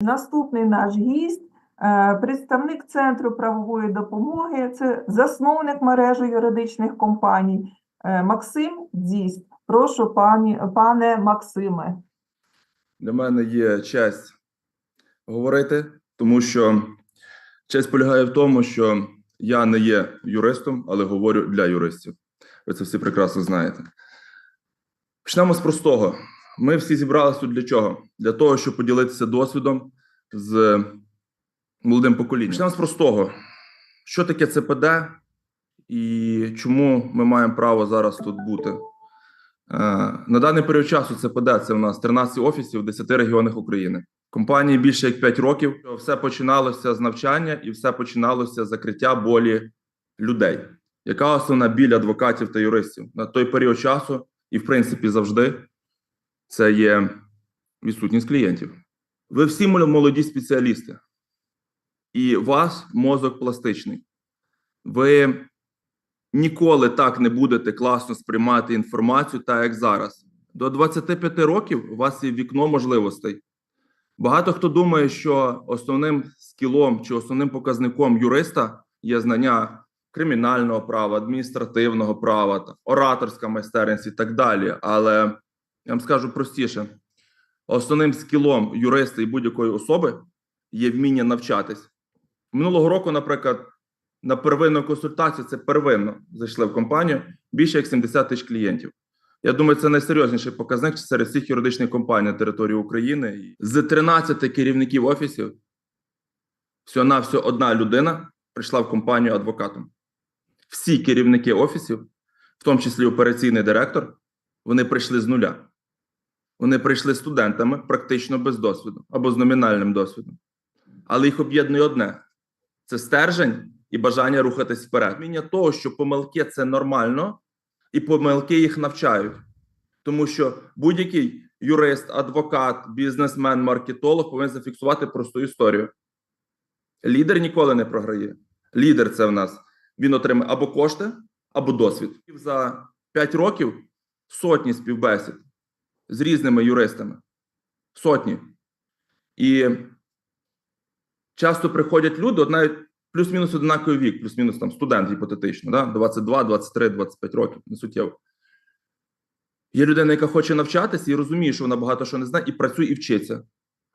Наступний наш гість, е, представник Центру правової допомоги, це засновник мережі юридичних компаній е, Максим Дзість. Прошу, пані, пане Максиме. Для мене є честь говорити, тому що честь полягає в тому, що я не є юристом, але говорю для юристів. Ви це всі прекрасно знаєте. Почнемо з простого. Ми всі зібралися тут для чого? Для того, щоб поділитися досвідом з молодим поколінням. Почнемо з простого. Що таке ЦПД і чому ми маємо право зараз тут бути? Е, На даний період часу ЦПД це у нас 13 офісів в 10 регіонах України. Компанії більше як 5 років. Все починалося з навчання і все починалося з закриття болі людей. Яка основна біль адвокатів та юристів на той період часу, і в принципі завжди це є відсутність клієнтів. Ви всі мол- молоді спеціалісти, і у вас мозок пластичний. Ви ніколи так не будете класно сприймати інформацію, так як зараз. До 25 років у вас є вікно можливостей. Багато хто думає, що основним скілом чи основним показником юриста є знання кримінального права, адміністративного права, ораторська майстерність і так далі. Але я вам скажу простіше: основним скілом юриста і будь-якої особи є вміння навчатись. Минулого року, наприклад, на первинну консультацію це первинно зайшли в компанію більше як 70 тисяч клієнтів. Я думаю, це найсерйозніший показник серед всіх юридичних компаній на території України. З 13 керівників офісів всього на всього одна людина прийшла в компанію адвокатом. Всі керівники офісів, в тому числі операційний директор, вони прийшли з нуля. Вони прийшли студентами практично без досвіду або з номінальним досвідом. Але їх об'єднує одне: це стержень і бажання рухатись вперед. Розуміння того, що помилки це нормально, і помилки їх навчають. Тому що будь-який юрист, адвокат, бізнесмен, маркетолог повинен зафіксувати просту історію. Лідер ніколи не програє. Лідер це в нас він отримає або кошти, або досвід. За 5 років сотні співбесід з різними юристами. Сотні. І часто приходять люди, от навіть плюс-мінус однаковий вік, плюс-мінус там студент гіпотетично, да? 22, 23, 25 років, не суттєво. Є людина, яка хоче навчатися і розуміє, що вона багато що не знає, і працює і вчиться.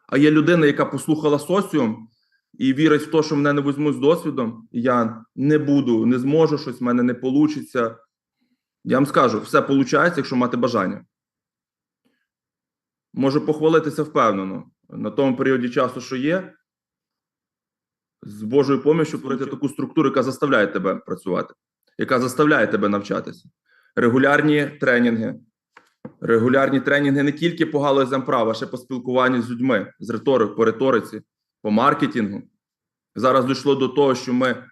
А є людина, яка послухала соціум і вірить в те, що мене не візьмуть з досвідом, я не буду, не зможу щось, в мене не вийде. Я вам скажу, все виходить, якщо мати бажання. Можу похвалитися впевнено. На тому періоді часу, що є, з Божою помощью створити таку структуру, яка заставляє тебе працювати, яка заставляє тебе навчатися. Регулярні тренінги. Регулярні тренінги не тільки по галузям права, а ще по спілкуванню з людьми, з риторик, по риториці, по маркетингу. Зараз дійшло до того, що ми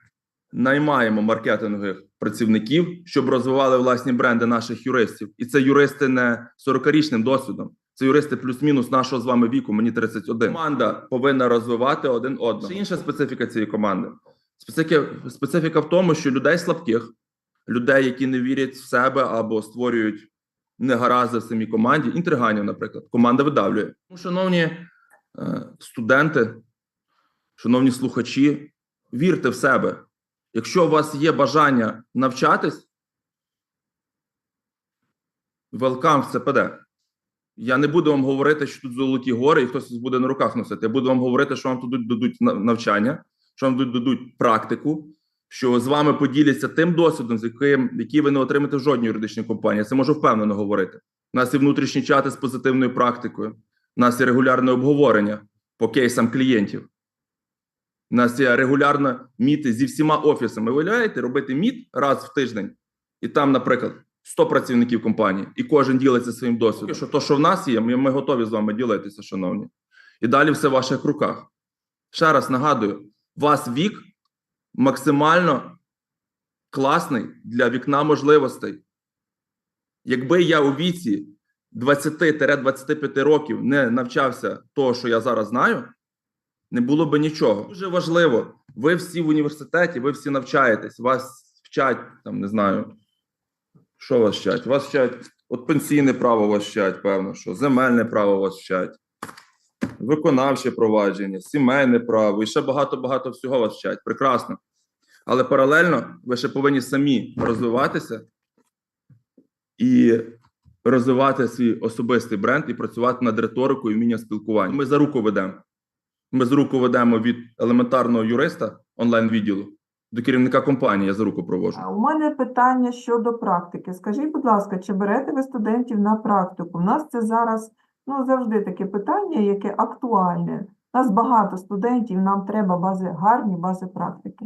наймаємо маркетингових працівників, щоб розвивали власні бренди наших юристів. І це юристи не 40-річним досвідом. Це юристи плюс-мінус нашого з вами віку, мені 31. Команда повинна розвивати один одного. Ще інша специфіка цієї команди. Специфіка, специфіка в тому, що людей слабких, людей, які не вірять в себе або створюють негаразди в самій команді, інтриганів, наприклад, команда видавлює. Ну, шановні е, студенти, шановні слухачі, вірте в себе. Якщо у вас є бажання навчатись, welcome в ЦПД. Я не буду вам говорити, що тут золоті гори, і хтось буде на руках носити. Я буду вам говорити, що вам тут дадуть навчання, що вам тут дадуть практику, що з вами поділяться тим досвідом, з яким який ви не отримаєте в жодній юридичній компанії. Це можу впевнено говорити. У нас є внутрішні чати з позитивною практикою. У нас є регулярне обговорення по кейсам клієнтів. У нас є регулярно міти зі всіма офісами. Ви Виявляєте, робити міт раз в тиждень, і там, наприклад, 100 працівників компанії, і кожен ділиться своїм досвідом. Що то, що в нас є, ми, ми готові з вами ділитися, шановні. І далі все в ваших руках. Ще раз нагадую: вас вік максимально класний для вікна можливостей. Якби я у віці 20-25 років не навчався того, що я зараз знаю, не було би нічого. Дуже важливо. Ви всі в університеті, ви всі навчаєтесь, вас вчать, там не знаю, що вас вчать? Вас вчать, от пенсійне право вас вчать, певно, що земельне право вас вчать. виконавче провадження, сімейне право і ще багато-багато всього вас вчать. Прекрасно. Але паралельно ви ще повинні самі розвиватися і розвивати свій особистий бренд і працювати над риторикою і вмінням спілкування. Ми за руку ведемо. Ми за руку ведемо від елементарного юриста онлайн-відділу до керівника компанії. Я за руку проводжу. А У мене питання щодо практики. Скажіть, будь ласка, чи берете ви студентів на практику? У нас це зараз ну, завжди таке питання, яке актуальне. У нас багато студентів, нам треба бази, гарні бази практики.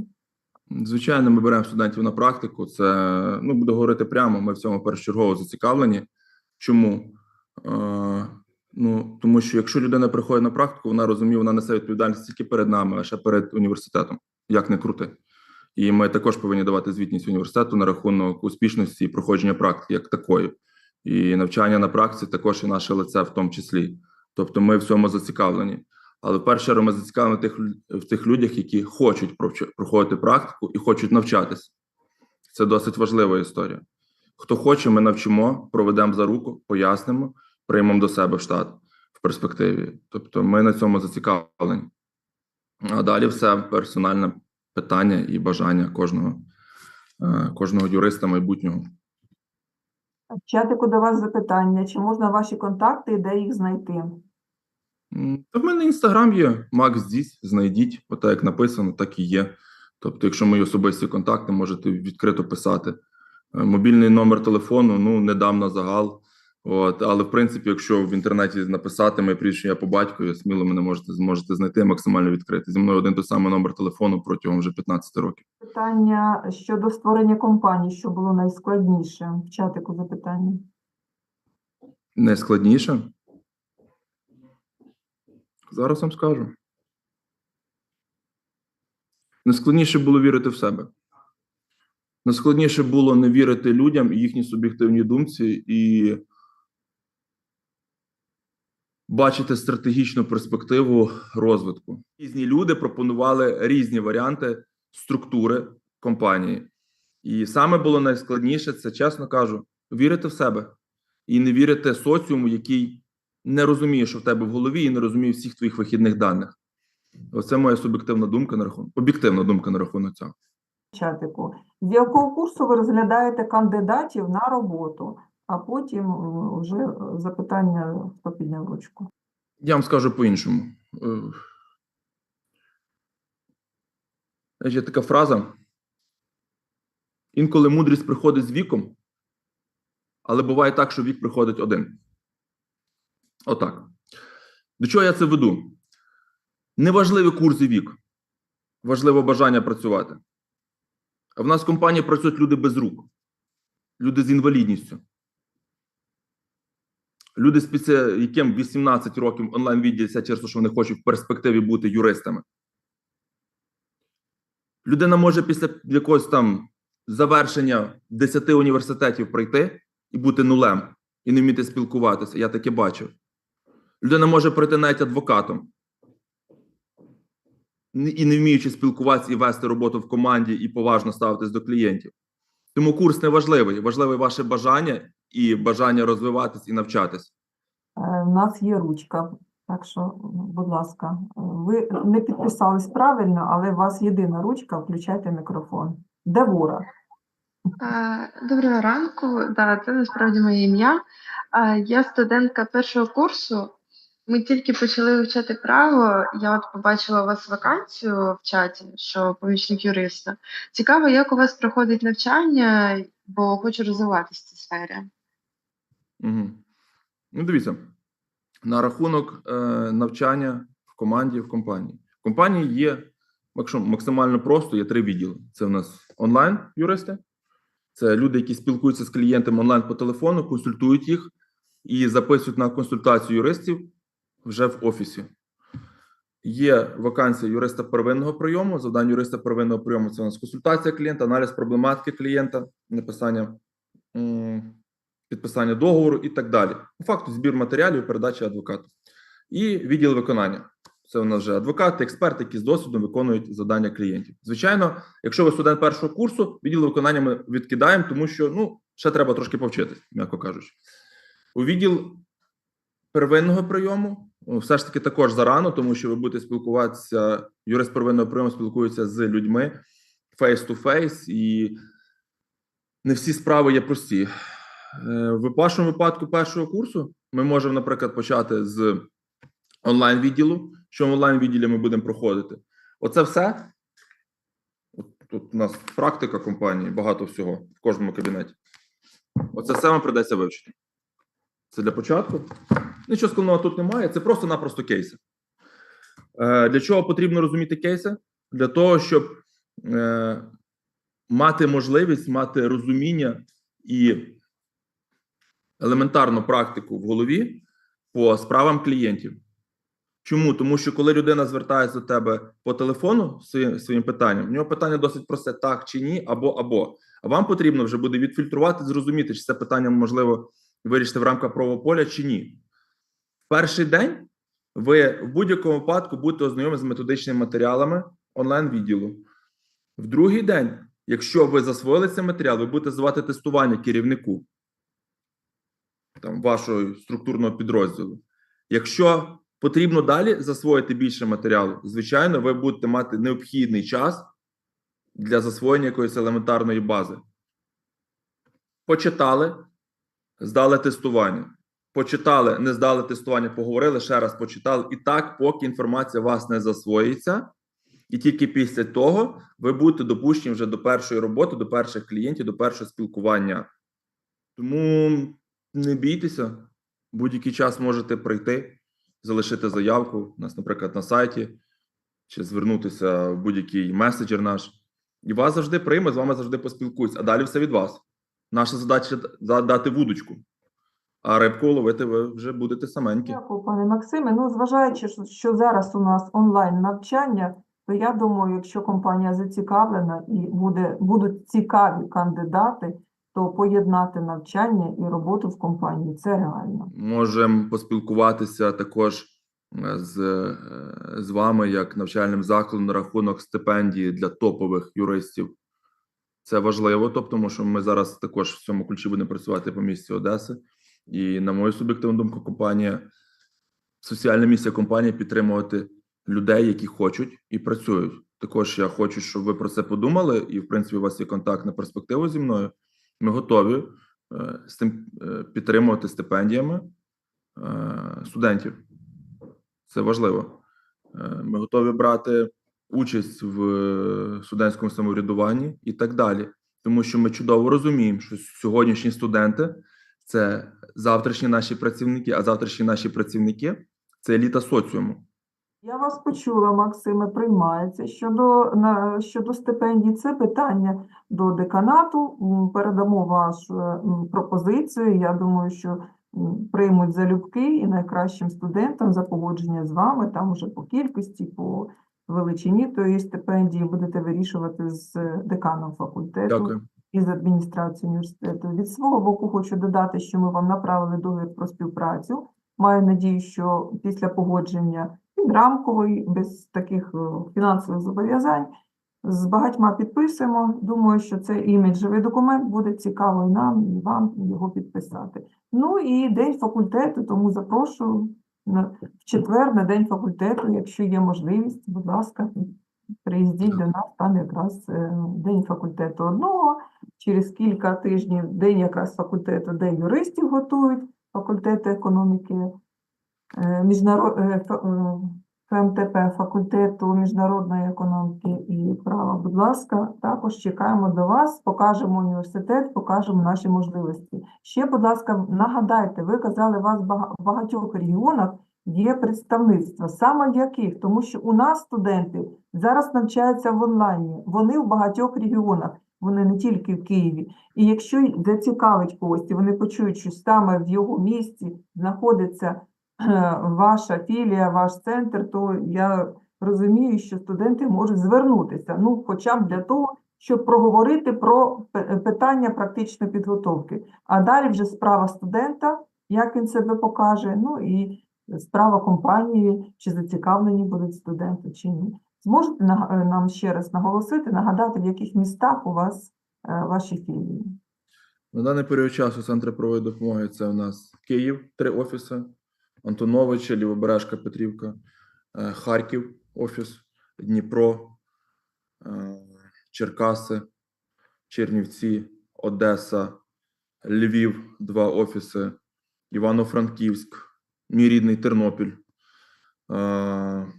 Звичайно, ми беремо студентів на практику. Це ну буду говорити прямо. Ми в цьому першочергово зацікавлені. Чому? Е, ну тому що якщо людина приходить на практику, вона розуміє, вона несе відповідальність тільки перед нами, а ще перед університетом. Як не крути. І ми також повинні давати звітність університету на рахунок успішності і проходження практики як такої. І навчання на практиці також і наше лице в тому числі. Тобто ми в цьому зацікавлені. Але в першу чергу ми зацікавлені в тих, в тих людях, які хочуть проходити практику і хочуть навчатися. Це досить важлива історія. Хто хоче, ми навчимо, проведемо за руку, пояснимо, приймемо до себе в штат в перспективі. Тобто ми на цьому зацікавлені. А далі все персональне питання і бажання кожного, е, кожного юриста майбутнього. В чатику до вас запитання, чи можна ваші контакти і де їх знайти? Та в мене інстаграм є, Макс Дісь, знайдіть, отак як написано, так і є. Тобто, якщо мої особисті контакти, можете відкрито писати. Е, Мобільний номер телефону, ну, не дам на загал. От, але в принципі, якщо в інтернеті написати моє прізвище я по батькові, сміло мене можете зможете знайти максимально відкрити. Зі мною один той самий номер телефону протягом вже 15 років. Питання щодо створення компанії, що було найскладніше? В чатику запитання. Найскладніше. Зараз вам скажу. Найскладніше було вірити в себе. Найскладніше було не вірити людям і їхній суб'єктивній думці і бачити стратегічну перспективу розвитку. Різні люди пропонували різні варіанти структури компанії. І саме було найскладніше це, чесно кажу, вірити в себе і не вірити соціуму, який не розуміє, що в тебе в голові, і не розуміє всіх твоїх вихідних даних. Оце моя суб'єктивна думка на рахунок, об'єктивна думка на рахунок цього. Чатику. З якого курсу ви розглядаєте кандидатів на роботу? А потім е, вже е, запитання, хто підняв ручку. Я вам скажу по-іншому. Е, Є така фраза. Інколи мудрість приходить з віком, але буває так, що вік приходить один. Отак. До чого я це веду? Неважливий курс і вік. Важливо бажання працювати. А в нас в компанії працюють люди без рук, люди з інвалідністю. Люди, спеці- яким 18 років онлайн відділяться через те, що вони хочуть в перспективі бути юристами. Людина може після якогось там завершення 10 університетів пройти і бути нулем, і не вміти спілкуватися. Я таке бачив. Людина може пройти навіть адвокатом, і не вміючи спілкуватися і вести роботу в команді і поважно ставитись до клієнтів. Тому курс не важливий. Важливе ваше бажання і бажання розвиватись і навчатись. Е, У нас є ручка, так що, будь ласка, е, ви не підписались правильно, але у вас єдина ручка, включайте мікрофон. Девора. Е, Доброго ранку. Да, це насправді моє ім'я. Е, Я студентка першого курсу. Ми тільки почали вивчати право. Я от побачила у вас вакансію в чаті, що помічник юриста. Цікаво, як у вас проходить навчання, бо хочу розвиватися в цій сфері. Угу. Ну, дивіться, на рахунок е, навчання в команді, в компанії. В компанії є, якщо максимально просто, є три відділи. Це в нас онлайн юристи, це люди, які спілкуються з клієнтами онлайн по телефону, консультують їх і записують на консультацію юристів вже в офісі. Є вакансія юриста первинного прийому. Завдання юриста первинного прийому це у нас консультація клієнта, аналіз проблематики клієнта, написання підписання договору і так далі. По факту збір матеріалів, передача адвокату. І відділ виконання. Це у нас вже адвокати, експерти, які з досвідом виконують завдання клієнтів. Звичайно, якщо ви студент першого курсу, відділ виконання ми відкидаємо, тому що ну, ще треба трошки повчитись, м'яко кажучи. У відділ первинного прийому ну, все ж таки також зарано, тому що ви будете спілкуватися, юрист первинного прийому спілкується з людьми face-to-face, і не всі справи є прості. Е, В вашому випадку першого курсу ми можемо, наприклад, почати з онлайн-відділу. Що в онлайн-відділі ми будемо проходити? Оце все. Тут у нас практика компанії, багато всього в кожному кабінеті. Оце все вам придеться вивчити. Це для початку. Нічого складного тут немає, це просто-напросто кейси. Е, Для чого потрібно розуміти кейси? Для того, щоб е, мати можливість, мати розуміння і елементарну практику в голові по справам клієнтів. Чому? Тому що коли людина звертається до тебе по телефону своїм, своїм питанням, в нього питання досить просте: так чи ні, або або. А вам потрібно вже буде відфільтрувати, зрозуміти, чи це питання можливо вирішити в рамках правового поля чи ні. В перший день ви в будь-якому випадку будете ознайомлені з методичними матеріалами онлайн-відділу. В другий день, якщо ви засвоїли цей матеріал, ви будете здавати тестування керівнику там, вашого структурного підрозділу. Якщо потрібно далі засвоїти більше матеріалу, звичайно, ви будете мати необхідний час для засвоєння якоїсь елементарної бази. Почитали, здали тестування. Почитали, не здали тестування, поговорили, ще раз почитали. І так, поки інформація у вас не засвоїться, і тільки після того ви будете допущені вже до першої роботи, до перших клієнтів, до першого спілкування. Тому не бійтеся, будь-який час можете прийти, залишити заявку у нас, наприклад, на сайті, чи звернутися в будь-який меседжер наш. І вас завжди прийме, з вами завжди поспілкуються. А далі все від вас. Наша задача да- дати вудочку, а рибку ловити ви вже будете саменькі. Дякую, пане Максиме. Ну, зважаючи, що зараз у нас онлайн навчання, то я думаю, якщо компанія зацікавлена і буде, будуть цікаві кандидати, то поєднати навчання і роботу в компанії це реально. Можемо поспілкуватися також е, з, е, з вами, як навчальним закладом на рахунок стипендії для топових юристів. Це важливо, тобто, тому що ми зараз також в цьому ключі будемо працювати по місті Одеси. І, на мою суб'єктивну думку, компанія, соціальна місія компанії підтримувати людей, які хочуть і працюють. Також я хочу, щоб ви про це подумали, і, в принципі, у вас є контакт на перспективу зі мною. Ми готові е, з тим е, підтримувати стипендіями е, студентів. Це важливо. Ми готові брати участь в студентському самоврядуванні і так далі. Тому що ми чудово розуміємо, що сьогоднішні студенти це завтрашні наші працівники, а завтрашні наші працівники це еліта соціуму. Я вас почула, Максиме, приймається. Щодо, на, щодо стипендій, це питання до деканату. Передамо вашу пропозицію. Я думаю, що приймуть залюбки і найкращим студентам за погодження з вами, там уже по кількості, по величині тої стипендії будете вирішувати з деканом факультету Дякую. і з адміністрацією університету. Від свого боку хочу додати, що ми вам направили договір про співпрацю. Маю надію, що після погодження підрамковий, без таких е, фінансових зобов'язань, з багатьма підписуємо. Думаю, що цей іміджевий документ буде цікаво і нам, і вам його підписати. Ну і день факультету, тому запрошую в четвер на день факультету, якщо є можливість, будь ласка, приїздіть до нас, там якраз е, день факультету одного. Через кілька тижнів день якраз факультету, де юристів готують, факультету економіки, ФМТП, факультету міжнародної економіки і права. Будь ласка, також чекаємо до вас, покажемо університет, покажемо наші можливості. Ще, будь ласка, нагадайте, ви казали, у вас в багатьох регіонах є представництво. Саме в яких? Тому що у нас студенти зараз навчаються в онлайні. Вони в багатьох регіонах, вони не тільки в Києві. І якщо зацікавить когось, і вони почують, що саме в його місті знаходиться е, ваша філія, ваш центр, то я розумію, що студенти можуть звернутися, ну, хоча б для того, щоб проговорити про питання практичної підготовки. А далі вже справа студента, як він себе покаже, ну і справа компанії, чи зацікавлені будуть студенти, чи ні. Зможете е, нам ще раз наголосити, нагадати, в яких містах у вас е, ваші філії? На даний період часу центри правової допомоги це у нас Київ, три офіси, Антоновича, Лівобережка, Петрівка, е, Харків, офіс, Дніпро, е, Черкаси, Чернівці, Одеса, Львів, два офіси, Івано-Франківськ, мій рідний Тернопіль. Е,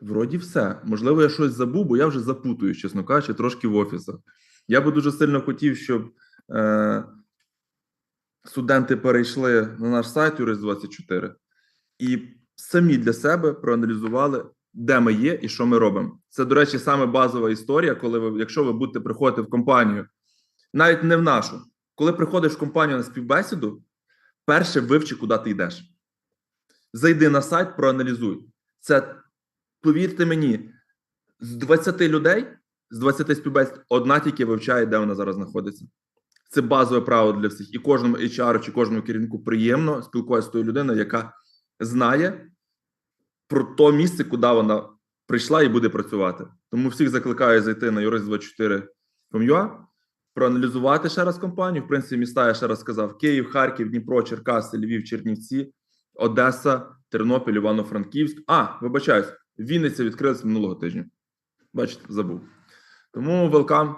Вроді все. Можливо, я щось забув, бо я вже запутую, чесно кажучи, трошки в офісах. Я би дуже сильно хотів, щоб студенти перейшли на наш сайт Юрист 24 і самі для себе проаналізували, де ми є і що ми робимо. Це, до речі, саме базова історія, коли ви, якщо ви будете приходити в компанію, навіть не в нашу, коли приходиш в компанію на співбесіду, перше вивчи, куди ти йдеш. Зайди на сайт, проаналізуй. Це, повірте мені, з 20 людей, з 20 співбесід, одна тільки вивчає, де вона зараз знаходиться. Це базове право для всіх. І кожному HR чи кожному керівнику приємно спілкуватися з тою людиною, яка знає про то місце, куди вона прийшла і буде працювати. Тому всіх закликаю зайти на юрист24.com.ua, проаналізувати ще раз компанію. В принципі, міста я ще раз сказав: Київ, Харків, Дніпро, Черкаси, Львів, Чернівці, Одеса, Тернопіль, Івано-Франківськ. А, вибачаюсь, Вінниця відкрилась минулого тижня. Бачите, забув. Тому welcome.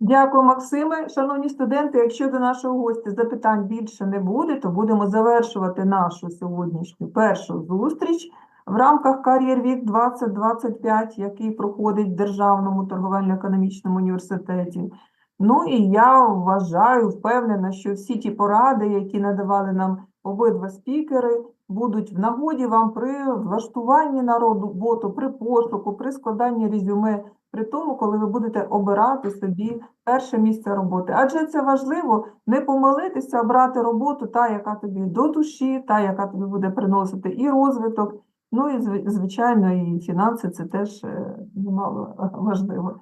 Дякую, Максиме. Шановні студенти, якщо до нашого гостя запитань більше не буде, то будемо завершувати нашу сьогоднішню першу зустріч в рамках Кар'єр Вік 2025, який проходить в Державному торговельно-економічному університеті. Ну і я вважаю, впевнена, що всі ті поради, які надавали нам обидва спікери, будуть в нагоді вам при влаштуванні на роботу, при пошуку, при складанні резюме, при тому, коли ви будете обирати собі перше місце роботи. Адже це важливо не помилитися, обрати роботу, та, яка тобі до душі, та, яка тобі буде приносити і розвиток, ну і зв- звичайно, і фінанси це теж е, немало важливо.